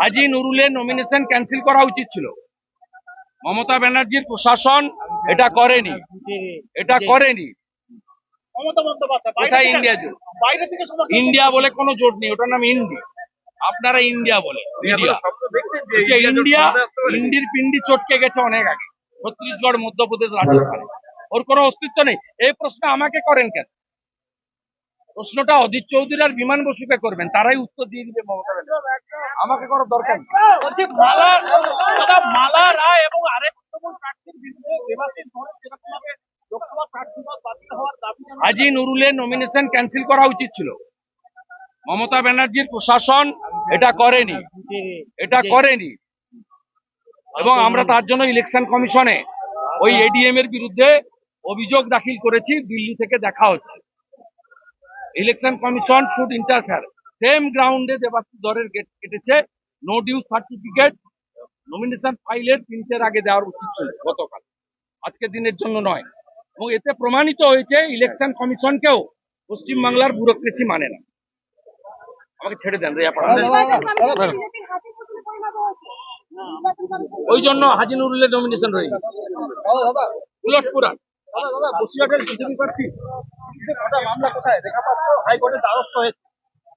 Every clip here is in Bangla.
হাজি নুরুলের নমিনেশন ক্যান্সেল করা উচিত ছিল। মমতা ব্যানার্জির প্রশাসন এটা করেনি। এটা করেনি। মমতা বন্দ্যোপাধ্যায় কোথায় ইন্ডিয়া জোট। ইন্ডিয়া বলে কোনো জোট নেই ওটার নাম ইন্ডি আপনারা ইন্ডিয়া বলে ইন্ডিয়া ইন্ডিয়া ইন্ডির পিন্ডি চটকে গেছে অনেক আগে। ছত্তিশগড় মধ্যপ্রদেশ রাজস্থানে। ওর কোনো অস্তিত্ব নেই। এই প্রশ্ন আমাকে করেন কেন? প্রশ্নটা অজিত চৌধুরী আর বিমান বসুকে করবেন, তারাই উত্তর দিয়ে দিবে মমতা আমাকে করার দরকার বলছি, মালা জানানো নুরুলের নমিনেশন ক্যান্সেল করা উচিত ছিল। মমতা ব্যানার্জির প্রশাসন এটা করেনি। এটা করেনি। এবং আমরা তার জন্য ইলেকশন কমিশনে ওই এডিএম এর বিরুদ্ধে অভিযোগ দাখিল করেছি, দিল্লি থেকে দেখা হচ্ছে। Election commission should interfere same গ্রাউন্ডে দেবাশিস দরের গেট কেটেছে নো ডিউ সার্টিফিকেট নমিনেশন ফাইলের তিনটের আগে দেওয়ার উচিত ছিল গতকাল। আজকের দিনের জন্য নয়। এবং এতে প্রমাণিত হয়েছে ইলেকশন কমিশনকেও পশ্চিমবাংলার ব্যুরোক্রেসি মানে না। আমাকে ছেড়ে দেন রে ওই জন্য হাজি নুরুলের নমিনেশন রয়ে গেছে। উলট বসিরহাটের বিজেপি প্রার্থী। মামলা কোথায়? রেখাপাত্র হাইকোর্টের দ্বারস্থ হয়েছে।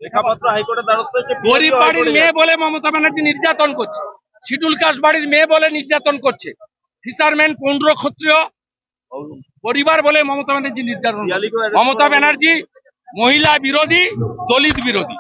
রেখাপাত্র হাইকোর্টের দ্বারস্থ হয়েছে গরিব বাড়ির মেয়ে বলে মমতা ব্যানার্জি নির্যাতন করছে। শিডুল কাস্ট বাড়ির মেয়ে বলে নির্যাতন করছে। ফিশারম্যান পনেরো ক্ষত্রিয় পরিবার বলে মমতা ব্যানার্জি নির্যাতন মমতা ব্যানার্জি মহিলা বিরোধী দলিত বিরোধী।